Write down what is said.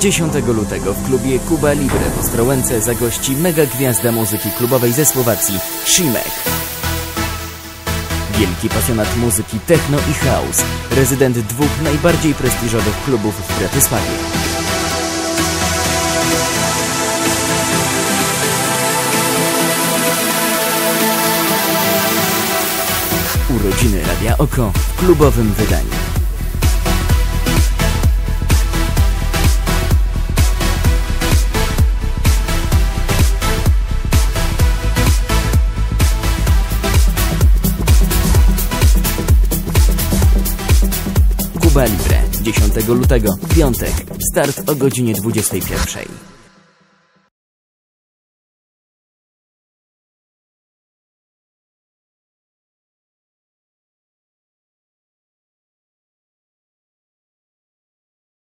10 lutego w klubie Kuba Libre w Ostrołęce zagości mega gwiazda muzyki klubowej ze Słowacji, Shimek. Wielki pasjonat muzyki techno i house, rezydent dwóch najbardziej prestiżowych klubów w Bratysławie. Urodziny Radia Oko w klubowym wydaniu. Kuba Libre, 10 lutego, piątek, start o godzinie 21.